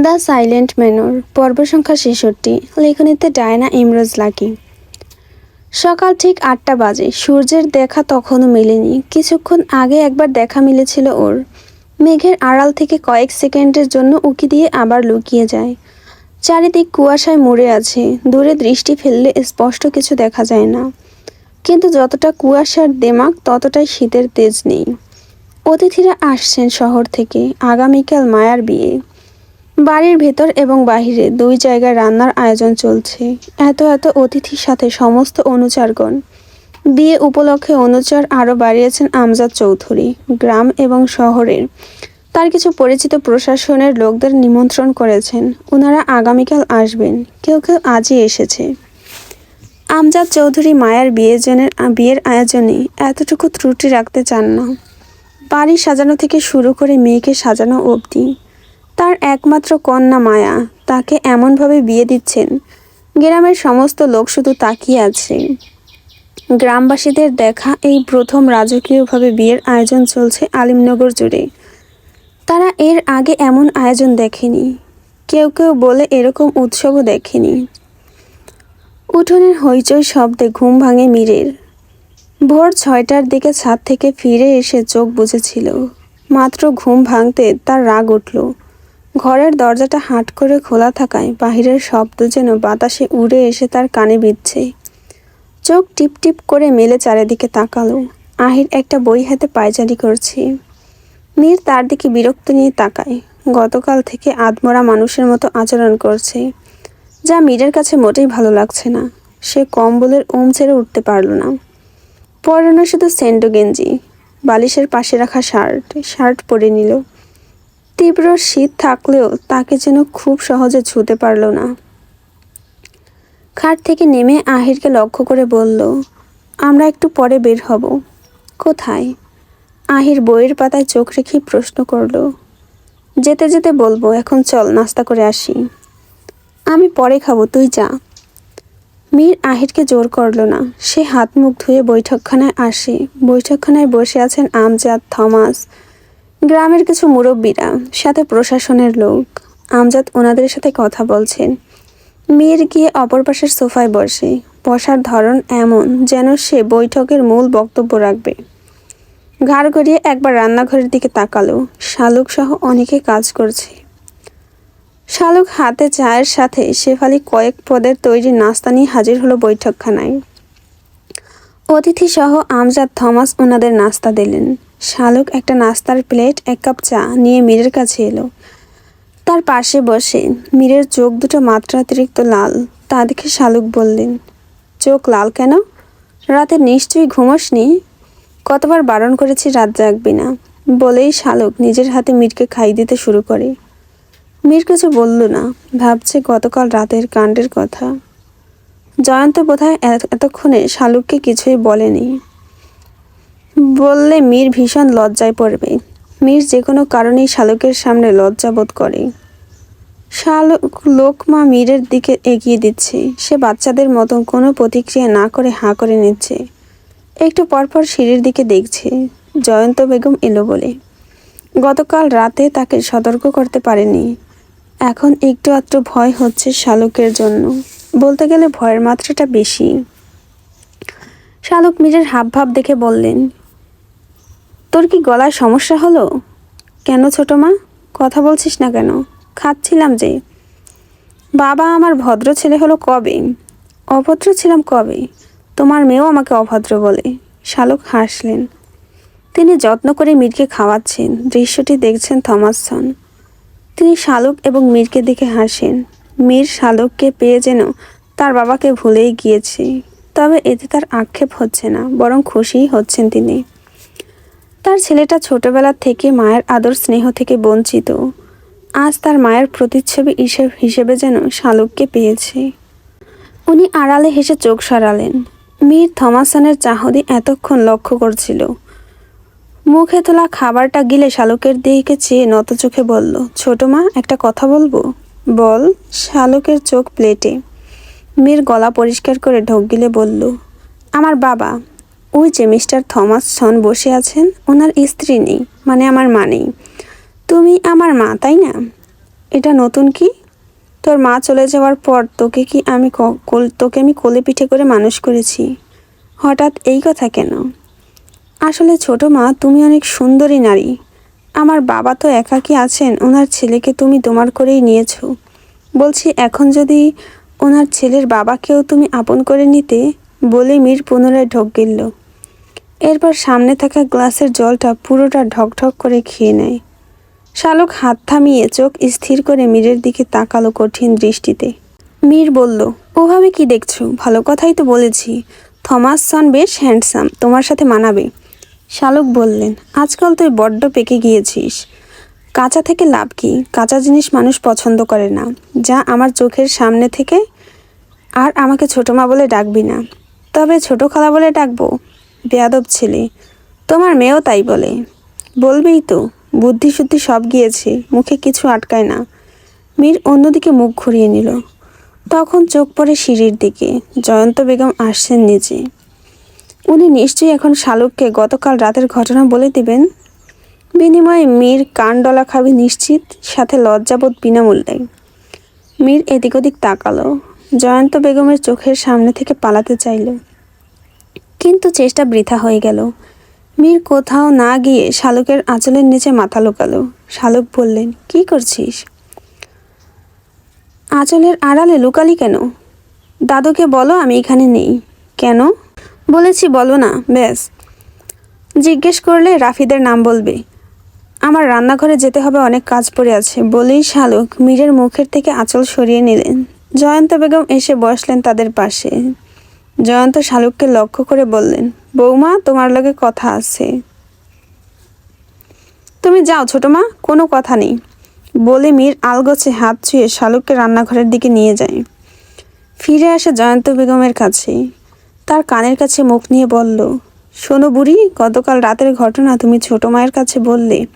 The silent manor পর্ব সংখ্যা ছেষট্টি, লেখনীতে ডায়না ইমরোজ লাকি। সকাল ঠিক আটটা বাজে, সূর্যের দেখা তখনও মেলেনি, কিছুক্ষণ আগে একবার দেখা মিলেছিল ওর। মেঘের আড়াল থেকে কয়েক সেকেন্ডের জন্য উকি দিয়ে আবার লুকিয়ে যায়। চারিদিক কুয়াশায় মুড়ে আছে, দূরে দৃষ্টি ফেললে স্পষ্ট কিছু দেখা যায় না। কিন্তু যতটা কুয়াশার দেমাক, ততটাই শীতের তেজ নেই। অতিথিরা আসছেন শহর থেকে, আগামীকাল মায়ার বিয়ে। বাড়ির ভেতর এবং বাহিরে দুই জায়গায় রান্নার আয়োজন চলছে। এত এত অতিথির সাথে সমস্ত অনুচারগণ। বিয়ে উপলক্ষে অনুচার আরও বাড়িয়েছেন আমজাদ চৌধুরী, গ্রাম এবং শহরের। তার কিছু পরিচিত প্রশাসনের লোকদের নিমন্ত্রণ করেছেন। ওনারা আগামীকাল আসবেন। কেউ কেউ আজই এসেছে। আমজাদ চৌধুরী মায়ার বিয়ের জনের বিয়ের আয়োজনে এতটুকু ত্রুটি রাখতে চান না। বাড়ি সাজানো থেকে শুরু করে মেয়েকে সাজানো অবধি তার একমাত্র কন্যা মায়া, তাকে এমনভাবে বিয়ে দিচ্ছেন। গ্রামের সমস্ত লোক শুধু তাকিয়ে আছে। গ্রামবাসীদের দেখা এই প্রথম রাজকীয়ভাবে বিয়ের আয়োজন চলছে আলিমনগর জুড়ে। তারা এর আগে এমন আয়োজন দেখেনি। কেউ কেউ বলে এরকম উৎসবও দেখেনি। উঠোনের হইচই শব্দে ঘুম ভাঙে মীরের। ভোর ছয়টার দিকে ছাদ থেকে ফিরে এসে চোখ বুঝেছিল মাত্র ঘুম ভাঙতে তার রাগ উঠল। ঘরের দরজাটা হাট করে খোলা থাকায় বাহিরের শব্দ যেন বাতাসে উড়ে এসে তার কানে বিচ্ছে চোখ টিপ টিপ করে মেলে চারিদিকে তাকালো। আহির একটা বই হাতে পায়চারি করছে। মীর তার দিকে বিরক্ত নিয়ে তাকায়। গতকাল থেকে আদমরা মানুষের মতো আচরণ করছে, যা মীরের কাছে মোটেই ভালো লাগছে না। সে কম্বলের ওম ছেড়ে উঠতে পারল না। পরানো শুধু সেন্ডো গেঞ্জি, বালিশের পাশে রাখা শার্ট শার্ট পরে নিল। তীব্র শীত থাকলেও তাকে যেন খুব সহজে ছুতে পারল না। খাট থেকে নেমে আহিরকে লক্ষ্য করে বলল, আমরা একটু পরে বের হব। কোথায়? আহির বইয়ের পাতায় চোখ রেখে প্রশ্ন করল, যেতে যেতে বলব, এখন চল, নাস্তা করে আসি। আমি পরে খাব, তুই যা। মীর আহিরকে জোর করল না। সে হাত মুখ ধুয়ে বৈঠকখানায় আসে। বৈঠকখানায় বসে আছেন আমজাদ, থমাস। গ্রামের কিছু মুরব্বীরা, সাথে প্রশাসনের লোক, আমজাদ ওনাদের সাথে কথা বলছেন। মেয়ের গিয়ে অপর পাশের সোফায় বসে। বসার ধরন এমন যেন সে বৈঠকের মূল বক্তব্য রাখবে। ঘাড় গড়িয়ে একবার রান্নাঘরের দিকে তাকালো। শালুক সহ অনেকে কাজ করছে। শালুক হাতে চায়ের সাথে শেফালি কয়েক পদের তৈরি নাস্তা নিয়ে হাজির হলো বৈঠকখানায়। অতিথি সহ আমজাদ থমাস ওনাদের নাস্তা দিলেন। শালুক একটা নাস্তার প্লেট, এক কাপ চা নিয়ে মীরের কাছে এলো। তার পাশে বসে মীরের চোখ দুটো মাত্রাতিরিক্ত লাল, তা দেখে শালুক বললেন, চোখ লাল কেন? রাতে নিশ্চয়ই ঘুমোসনি কতবার বারণ করেছি রাত জাগবি না। বলেই শালুক নিজের হাতে মীরকে খাই দিতে শুরু করে। মীর কিছু বলল না, ভাবছে গতকাল রাতের কাণ্ডের কথা। জয়ন্ত বোধহয় এত- এতক্ষণে শালুককে কিছুই বলেনি। বললে মীর ভীষণ লজ্জায় পড়বে। মীর যে কোনো কারণেই শালুকের সামনে লজ্জা বোধ করে। শালুক লোকমা মীরের দিকে এগিয়ে দিচ্ছে। সে বাচ্চাদের মতো কোনো প্রতিক্রিয়া না করে হাঁ করে নিচ্ছে। একটু পরপর সিঁড়ির দিকে দেখছে। জয়ন্ত বেগম এলো বলে। গতকাল রাতে তাকে সতর্ক করতে পারেনি। এখন একটু আধটু ভয় হচ্ছে শালুকের জন্য। বলতে গেলে ভয়ের মাত্রাটা বেশি। শালুক মীরের হাবভাব দেখে বললেন, তোর কি গলায় সমস্যা হলো? কেন ছোট মা? কথা বলছিস না কেন? খাচ্ছিলাম যে। বাবা আমার ভদ্র ছেলে হলো কবে? অভদ্র ছিলাম কবে? তোমার মেয়েও আমাকে অভদ্র বলে। শালুক হাসলেন। তিনি যত্ন করে মীরকে খাওয়াচ্ছেন। দৃশ্যটি দেখছেন থমাসন। তিনি শালুক এবং মীরকে দেখে হাসেন। মীর শালুককে পেয়ে যেন তার বাবাকে ভুলেই গিয়েছে। তবে এতে তার আক্ষেপ হচ্ছে না, বরং খুশিই হচ্ছেন তিনি। তার ছেলেটা ছোটবেলা থেকে মায়ের আদর স্নেহ থেকে বঞ্চিত। আজ তার মায়ের প্রতিচ্ছবি হিসেবে যেন শালুককে পেয়েছে। উনি আড়ালে হেসে চোখ সরালেন। মীর থমাসনের চাহদি এতক্ষণ লক্ষ্য করছিল। মুখে তোলা খাবারটা গিলে শালুকের দিকে চেয়ে নত চোখে বলল, ছোট মা, একটা কথা বলব? বল, শালুকের চোখ প্লেটে। মীর গলা পরিষ্কার করে ঢোক গিলে বলল, আমার বাবা, ওই যে মিস্টার থমাস সন বসে আছেন, ওনার স্ত্রী নেই মানে আমার মা নেই। তুমি আমার মা, তাই না? এটা নতুন কি? তোর মা চলে যাওয়ার পর তোকে কি আমি তোকে আমি কোলে পিঠে করে মানুষ করেছি? হঠাৎ এই কথা কেন? আসলে ছোট মা, তুমি অনেক সুন্দরী নারী। আমার বাবা তো একাকী আছেন, ওনার ছেলেকে তুমি তোমার করেই নিয়েছো। বলছি, এখন যদি ওনার ছেলের বাবাকেও তুমি আপন করে নিতে, বলে মীর পুনরায় ঢোক গিলল। এরপর সামনে থাকা গ্লাসের জলটা পুরোটা ঢকঢক করে খেয়ে নেয়। শালক হাত থামিয়ে চোখ স্থির করে মীরের দিকে তাকালো কঠিন দৃষ্টিতে। মীর বলল, ওভাবে কি দেখছ? ভালো কথাই তো বলেছি। থমাস সন বেশ হ্যান্ডসাম, তোমার সাথে মানাবে। শালক বললেন, আজকাল তুই বড্ড পেকে গিয়েছিস। কাঁচা থেকে লাভ কি? কাঁচা জিনিস মানুষ পছন্দ করে না। যা আমার চোখের সামনে থেকে আর আমাকে ছোটো মা বলে ডাকবি না। তবে ছোট খালা বলে ডাকবো। বেয়াদব ছেলে। তোমার মেয়েও তাই বলে। বলবেই তো, বুদ্ধি শুদ্ধি সব গিয়েছে, মুখে কিছু আটকায় না। মীর অন্যদিকে মুখ ঘুরিয়ে নিল। তখন চোখ পড়ে সিঁড়ির দিকে। জয়ন্ত বেগম আসছেন নিচে উনি নিশ্চয়ই এখন শালুককে গতকাল রাতের ঘটনা বলে দিবেন। বিনিময়ে মীর কান ডলা খাবে নিশ্চিত, সাথে লজ্জাবোধ বিনামূল্যে। মীর এদিক ওদিক তাকালো, জয়ন্ত বেগমের চোখের সামনে থেকে পালাতে চাইল। কিন্তু চেষ্টা বৃথা হয়ে গেল। মীর কোথাও না গিয়ে শালুকের আঁচলের নিচে মাথা লুকালো। শালুক বললেন, কি করছিস? আঁচলের আড়ালে লুকালি কেন? দাদুকে বলো, আমি এখানে নেই। কেন? বলেছি, বলো না, ব্যাস। জিজ্ঞেস করলে রাফিদের নাম বলবে। আমার রান্নাঘরে যেতে হবে, অনেক কাজ পড়ে আছে। বলেই শালুক মীরের মুখের থেকে আঁচল সরিয়ে নিলেন। জয়ন্ত বেগম এসে বসলেন তাদের পাশে। জয়ন্ত শালুককে লক্ষ্য করে বললেন, বৌমা, তোমার লগে কথা আছে। তুমি যাও ছোট মা, কোনো কথা নেই। বলে মীর আলগোছে হাত ছুঁয়ে শালুককে রান্নাঘরের দিকে নিয়ে যায়। ফিরে আসে জয়ন্ত বেগমের কাছে। তার কানের কাছে মুখ নিয়ে বলল, শোনো বুড়ি, গতকাল রাতের ঘটনা তুমি ছোট মায়ের কাছে বললে,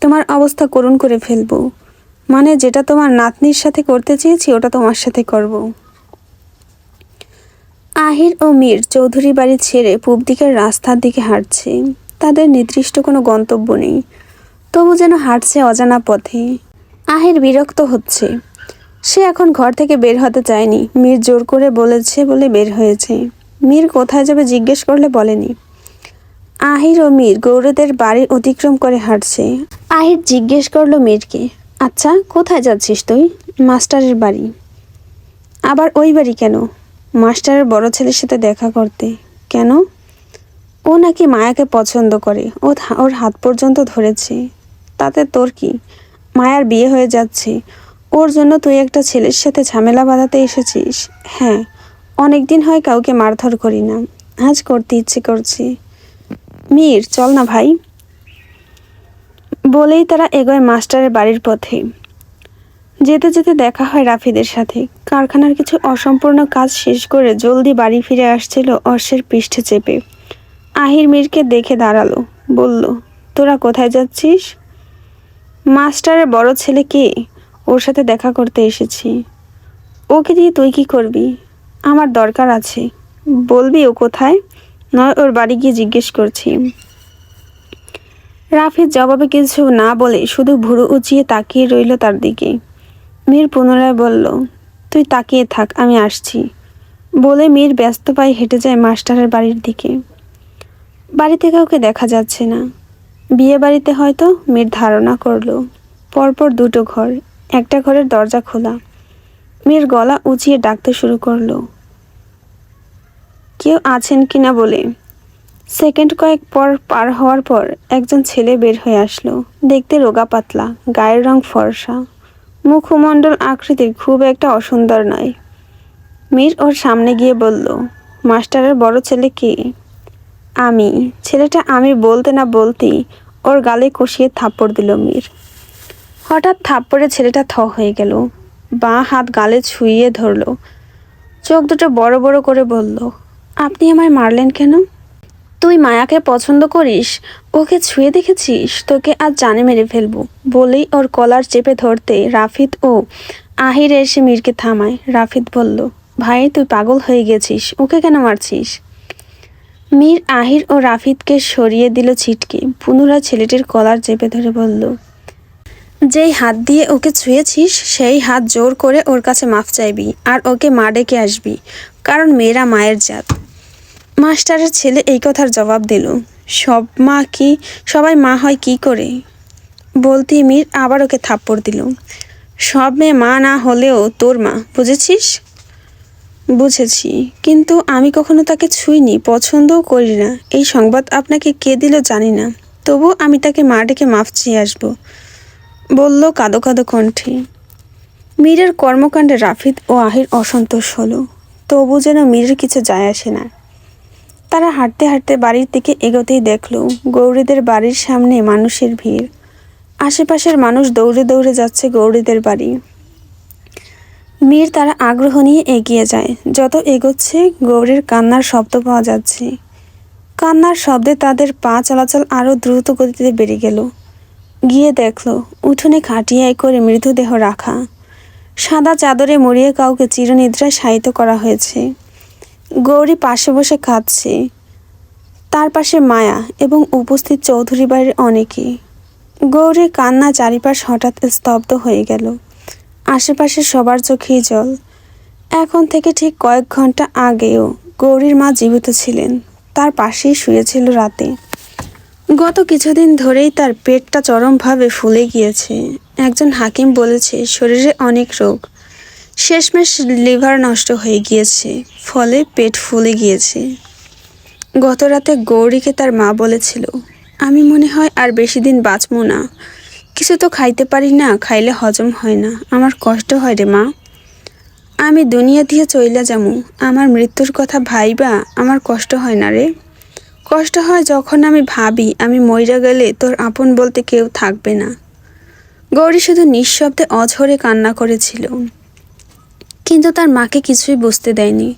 তোমার অবস্থা করুণ করে ফেলব। মানে যেটা তোমার নাতনির সাথে করতে চেয়েছি, ওটা তোমার সাথে করব। আহির ও মীর চৌধুরী বাড়ি ছেড়ে পূব দিকের রাস্তার দিকে হাঁটছে। তাদের নির্দিষ্ট কোনো গন্তব্য নেই। তবু যেন হাঁটছে অজানা পথে। আহির বিরক্ত হচ্ছে। সে এখন ঘর থেকে বের হতে চায়নি। মীর জোর করে বলেছে বলে বের হয়েছে। মীর কোথায় যাবে জিজ্ঞেস করলে বলেনি। আহির ও মীর গৌরদের বাড়ি অতিক্রম করে হাঁটছে। আহির জিজ্ঞেস করল মীরকে আচ্ছা কোথায় যাচ্ছিস তুই? মাস্টারের বাড়ি। আবার ওই বাড়ি কেন? মাস্টারের বড় ছেলের সাথে দেখা করতে। কেন? ও নাকি মায়াকে পছন্দ করে। ও ওর হাত পর্যন্ত ধরেছে। তাতে তোর কি? মায়ার বিয়ে হয়ে যাচ্ছে। ওর জন্য তুই একটা ছেলের সাথে ঝামেলা বাঁধাতে এসেছিস? হ্যাঁ। অনেক দিন হয় কাউকে মারধর করি না। আজ করতে ইচ্ছে করছি। মীর, চল না ভাই। বলেই তারা এগোয় মাস্টারের বাড়ির পথে। যেতে যেতে দেখা হয় রাফিদের সাথে। কারখানার কিছু অসম্পূর্ণ কাজ শেষ করে জলদি বাড়ি ফিরে আসছিল অর্ষের পৃষ্ঠে চেপে। আহির মীরকে দেখে দাঁড়াল, বলল, তোরা কোথায় যাচ্ছিস? মাস্টারের বড় ছেলে কে? ওর সাথে দেখা করতে এসেছি। ওকে দিয়ে তুই কি করবি? আমার দরকার আছে। বলবি ও কোথায়? নয়, ওর বাড়ি গিয়ে জিজ্ঞেস করছি। রাফিদ জবাবে কিছু না বলে শুধু ভুরু উঁচিয়ে তাকিয়ে রইল তার দিকে। মীর পুনরায় বলল, তুই তাকিয়ে থাক, আমি আসছি। বলে মীর ব্যস্ত পায়ে হেঁটে যায় মাস্টারের বাড়ির দিকে। বাড়িতে কাউকে দেখা যাচ্ছে না। বিয়ে বাড়িতে হয়তো মীর ধারণা করল। পরপর দুটো ঘর, একটা ঘরের দরজা খোলা। মেয়ের গলা উঁচিয়ে ডাকতে শুরু করল। কেউ আছেন কিনা বলে? সেকেন্ড কয়েক পর পার হওয়ার পর একজন ছেলে বের হয়ে আসলো। দেখতে রোগা পাতলা, গায়ের রং ফর্সা। মুখমণ্ডল আকৃতির, খুব একটা অসুন্দর নয়। মীর ওর সামনে গিয়ে বলল, মাস্টারের বড় ছেলে কে? আমি, ছেলেটা আমি বলতে না বলতেই ওর গালে কষিয়ে থাপ্পড় দিল মীর। হঠাৎ থাপ্পড়ে ছেলেটা থ হয়ে গেল। বাঁ হাত গালে ছুঁয়ে ধরলো। চোখ দুটো বড় বড় করে বলল, আপনি আমায় মারলেন কেন? তুই মায়াকে পছন্দ করিস? ওকে ছুঁয়ে দেখেছিস? তোকে আজ জানে মেরে ফেলব। বলেই ওর কলার চেপে ধরতে রাফিদ ও আহির এসে মীরকে থামায়। রাফিদ বলল, ভাই, তুই পাগল হয়ে গেছিস। ওকে কেন মারছিস? মীর, আহির ও রাফিদকে সরিয়ে দিল ছিটকে। পুনরায় ছেলেটির কলার চেপে ধরে বলল যেই হাত দিয়ে ওকে ছুঁয়েছিস, সেই হাত জোর করে ওর কাছে মাফ চাইবি আর ওকে মা ডেকে আসবি, কারণ মেয়েরা মায়ের জাত। মাস্টারের ছেলে এই কথার জবাব দিল, সব মা কি, সবাই মা হয় কি করে? বলতে মীর আবার ওকে থাপ্পড় দিল, সব মেয়ে মা না হলেও তোর মা, বুঝেছিস? বুঝেছি, কিন্তু আমি কখনো তাকে ছুঁইনি, পছন্দও করি না এই সংবাদ আপনাকে কে দিল জানি না তবু আমি তাকে মা ডেকে মাফ চেয়ে আসব। বলল কাদো কাদো কণ্ঠে। মীরের কর্মকাণ্ডে রাফিদ ও আহির অসন্তোষ হলো। তবু যেন মীরের কিছু যায় আসে না। তারা হাঁটতে হাঁটতে বাড়ির দিকে এগোতেই দেখল গৌরীদের বাড়ির সামনে মানুষের ভিড়। আশেপাশের মানুষ দৌড়ে দৌড়ে যাচ্ছে গৌরীদের বাড়ি। মীর তারা আগ্রহ নিয়ে এগিয়ে যায়। যত এগোচ্ছে, গৌরীর কান্নার শব্দ পাওয়া যাচ্ছে। কান্নার শব্দে তাদের পা চলাচল আরও দ্রুত গতিতে বেড়ে গেল। গিয়ে দেখল, উঠোনে খাটিয়ায় করে মৃতদেহ রাখা। সাদা চাদরে মরিয়ে কাউকে চিরনিদ্রায় শায়িত করা হয়েছে। গৌরী পাশে বসে কাঁদছে। তার পাশে মায়া এবং উপস্থিত চৌধুরী বাড়ির অনেকে। গৌরীর কান্না চারিপাশ হঠাৎ স্তব্ধ হয়ে গেল। আশেপাশে সবার চোখেই জল। এখন থেকে ঠিক কয়েক ঘণ্টা আগেও গৌরীর মা জীবিত ছিলেন। তার পাশেই শুয়েছিল রাতে। গত কিছুদিন ধরেই তার পেটটা চরমভাবে ফুলে গিয়েছে। একজন হাকিম বলেছে, শরীরে অনেক রোগ। শেষমেশ লিভার নষ্ট হয়ে গিয়েছে, ফলে পেট ফুলে গিয়েছে। গত রাতে গৌরীকে তার মা বলেছিল, আমি মনে হয় আর বেশি দিন বাঁচবো না। কিছু তো খাইতে পারি না, খাইলে হজম হয় না। আমার কষ্ট হয় রে মা। আমি দুনিয়া দিয়ে চইলা যামু। আমার মৃত্যুর কথা ভাইবা, আমার কষ্ট হয় না রে। কষ্ট হয় যখন আমি ভাবি, আমি মইরা গেলে তোর আপন বলতে কেউ থাকবে না। গৌরী শুধু নিঃশব্দে অঝরে কান্না করেছিল। কিন্তু তার মাকে কিছুই বুঝতে দেয়নি।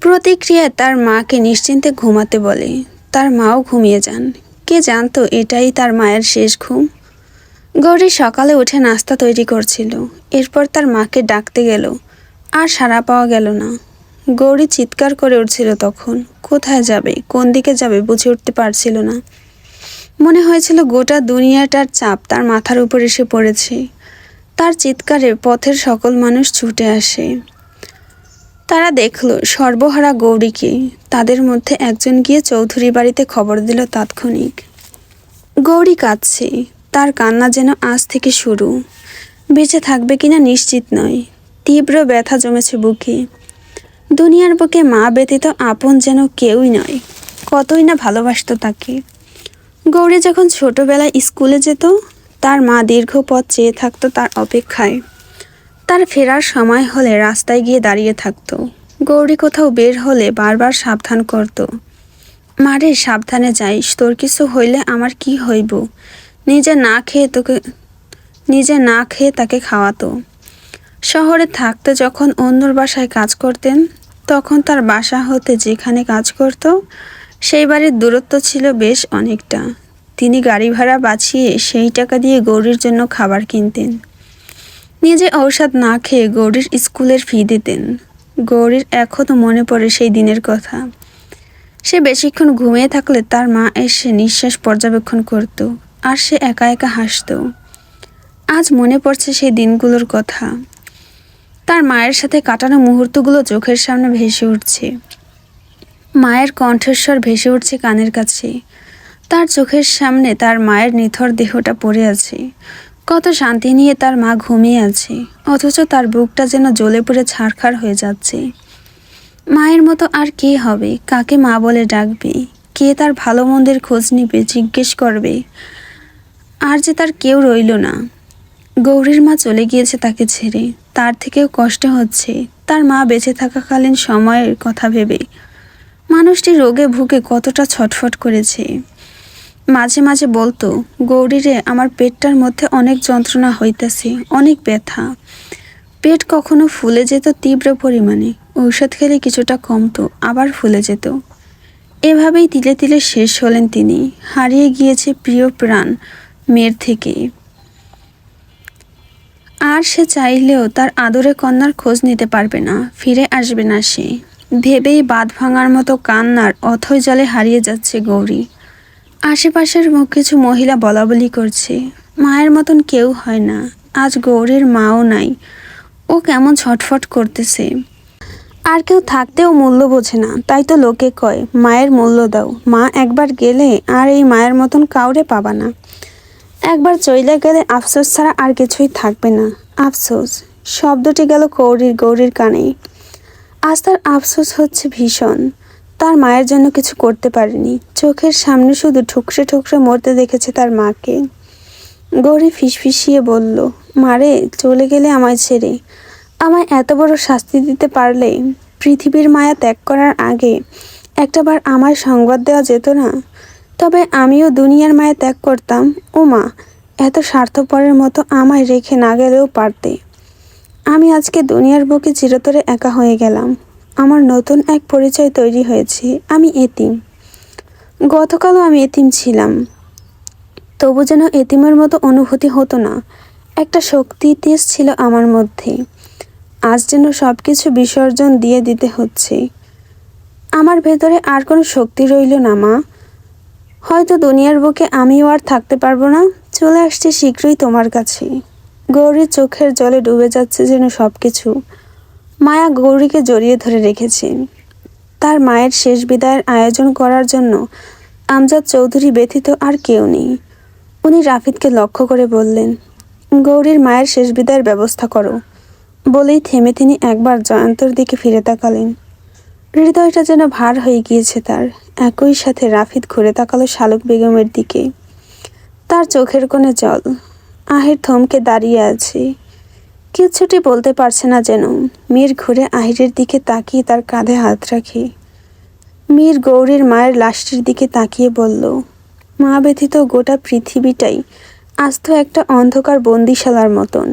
প্রতিক্রিয়ায় তার মাকে নিশ্চিন্তে ঘুমাতে বলে, তার মাও ঘুমিয়ে যান। কে জানতো, এটাই তার মায়ের শেষ ঘুম। গৌরী সকালে উঠে নাস্তা তৈরি করছিল। এরপর তার মাকে ডাকতে গেল, আর সাড়া পাওয়া গেল না। গৌরী চিৎকার করে উঠছিল তখন। কোথায় যাবে? কোন দিকে যাবে বুঝে উঠতে পারছিল না। মনে হয়েছিল গোটা দুনিয়াটার চাপ তার মাথার উপর এসে পড়েছে। তার চিৎকারে পথের সকল মানুষ ছুটে আসে। তারা দেখল সর্বহারা গৌরীকে। তাদের মধ্যে একজন গিয়ে চৌধুরী বাড়িতে খবর দিল তাৎক্ষণিক। গৌরী কাঁদছে। তার কান্না যেন আজ থেকে শুরু। বেঁচে থাকবে কিনা নিশ্চিত নয়। তীব্র ব্যথা জমেছে বুকে। দুনিয়ার বুকে মা ব্যতীত আপন যেন কেউই নয়। কতই না ভালোবাসত তাকে। গৌরী যখন ছোটবেলায় স্কুলে যেত, তার মা দীর্ঘ পথ চেয়ে থাকতো তার অপেক্ষায়। তার ফেরার সময় হলে রাস্তায় গিয়ে দাঁড়িয়ে থাকতো। গৌরী কোথাও বের হলে বারবার সাবধান করত। মারে, সাবধানে যাইস, তোর কিছু হইলে আমার কি হইব? নিজে না খেয়ে তোকে, নিজে না খেয়ে তাকে খাওয়াতো। শহরে থাকতে যখন অন্যর বাসায় কাজ করতেন তখন তার বাসা হতে যেখানে কাজ করত, সেই বাড়ির দূরত্ব ছিল বেশ অনেকটা। তিনি গাড়ি ভাড়া বাঁচিয়ে সেই টাকা দিয়ে গৌরীর জন্য খাবার কিনতেন। নিজে ঔষধ না খেয়ে গৌরীর স্কুলের ফি দিতেন। গৌরীর এখনও মনে পড়ে সেই দিনের কথা। সে বেশিক্ষণ ঘুমিয়ে থাকলে তার মা এসে নিঃশ্বাস পর্যবেক্ষণ করত, আর সে একা একা হাসত। আজ মনে পড়ছে সেই দিনগুলোর কথা। তার মায়ের সাথে কাটানো মুহূর্তগুলো চোখের সামনে ভেসে উঠছে। মায়ের কণ্ঠস্বর ভেসে উঠছে কানের কাছে। তার চোখের সামনে তার মায়ের নিথর দেহটা পড়ে আছে। কত শান্তি নিয়ে তার মা ঘুমিয়ে আছে, অথচ তার বুকটা যেন জ্বলে পড়ে ছাড়খাড় হয়ে যাচ্ছে। মায়ের মতো আর কে হবে? কাকে মা বলে ডাকবে? কে তার ভালো মন্দের খোঁজ নিবে, জিজ্ঞেস করবে? আর যে তার কেউ রইল না। গৌরীর মা চলে গিয়েছে তাকে ছেড়ে। তার থেকেও কষ্ট হচ্ছে। তার মা বেঁচে থাকাকালীন সময়ের কথা ভেবে। মানুষটি রোগে ভুগে কতটা ছটফট করেছে। মাঝে মাঝে বলতো, গৌরীরে, আমার পেটটার মধ্যে অনেক যন্ত্রণা হইতেছে, অনেক ব্যথা। পেট কখনো ফুলে যেত তীব্র পরিমাণে, ঔষধ খেলে কিছুটা কমতো, আবার ফুলে যেত। এভাবেই তিলে তিলে শেষ হলেন তিনি। হারিয়ে গিয়েছে প্রিয় প্রাণ, মেয়ের থেকে। আর সে চাইলেও তার আদরে কন্যার খোঁজ নিতে পারবে না, ফিরে আসবে না সে। ভেবেই বাঁধ ভাঙার মতো কান্নার অথই জলে হারিয়ে যাচ্ছে গৌরী। আশেপাশের কিছু মহিলা বলা বলি করছে, মায়ের মতন কেউ হয় না, আজ গৌরীর মাও নাই, ও কেমন ছটফট করতেছে। আর কেউ থাকতেও মূল্য বোঝে না, তাই তো লোকে কয়, মায়ের মূল্য দাও, মা একবার গেলে আর এই মায়ের মতন কাউরে পাবা না। একবার চইলে গেলে আফসোস ছাড়া আর কিছুই থাকবে না। আফসোস, শব্দটি গেল কৌরির গৌরীর কানে। আজ তার আফসোস হচ্ছে ভীষণ। তার মায়ের জন্য কিছু করতে পারেনি। চোখের সামনে শুধু ঠুকরে ঠুকরে মরতে দেখেছে তার মাকে। গৌরী ফিসফিসিয়ে বলল মারে চলে গেলে আমায় ছেড়ে। আমায় এত বড় শাস্তি দিতে পারলে পৃথিবীর মায়া ত্যাগ করার আগে একটাবার আমায় সংবাদ দেওয়া যেত না? তবে আমিও দুনিয়ার মায়া ত্যাগ করতাম। ও মা এত স্বার্থপরের মতো আমায় রেখে না গেলেও পারতে। আমি আজকে দুনিয়ার বুকে চিরতরে একা হয়ে গেলাম। আমার নতুন এক পরিচয় তৈরি হয়েছে। আমি এতিম। গতকালও আমি এতিম ছিলাম। তবু যেন এতিমের মতো অনুভূতি হতো না। একটা শক্তি তেজ ছিল আমার মধ্যে। আজ যেন সব কিছু বিসর্জন দিয়ে দিতে হচ্ছে। আমার ভেতরে আর কোনো শক্তি রইল না, মা। হয়তো দুনিয়ার বুকে আমিও আর থাকতে পারব না। চলে আসছে শীঘ্রই তোমার কাছে গৌরীর চোখের জলে ডুবে যাচ্ছে যেন সব কিছু মায়া গৌরীকে জড়িয়ে ধরে রেখেছে। তার মায়ের শেষ বিদায়ের আয়োজন করার জন্য আমজাদ চৌধুরী ব্যতীত আর কেউ নেই। উনি রাফিদকে লক্ষ্য করে বললেন, গৌরীর মায়ের শেষ বিদায়ের ব্যবস্থা করো। বলেই থেমে তিনি একবার জয়ন্তর দিকে ফিরে তাকালেন। হৃদয়টা যেন ভার হয়ে গিয়েছে তার। একই সাথে রাফিদ ঘুরে তাকালো শালুক বেগমের দিকে। তার চোখের কোণে জল। আহির থমকে দাঁড়িয়ে আছে। কিছুটি বলতে পারছে না যেন। মীর ঘুরে আহিরের দিকে তাকিয়ে তার কাঁধে হাত রাখে। মীর গৌরীর মায়ের লাশটির দিকে তাকিয়ে বলল, মা ব্যথিত গোটা পৃথিবীটাই আজ তো একটা অন্ধকার বন্দিশালার মতন।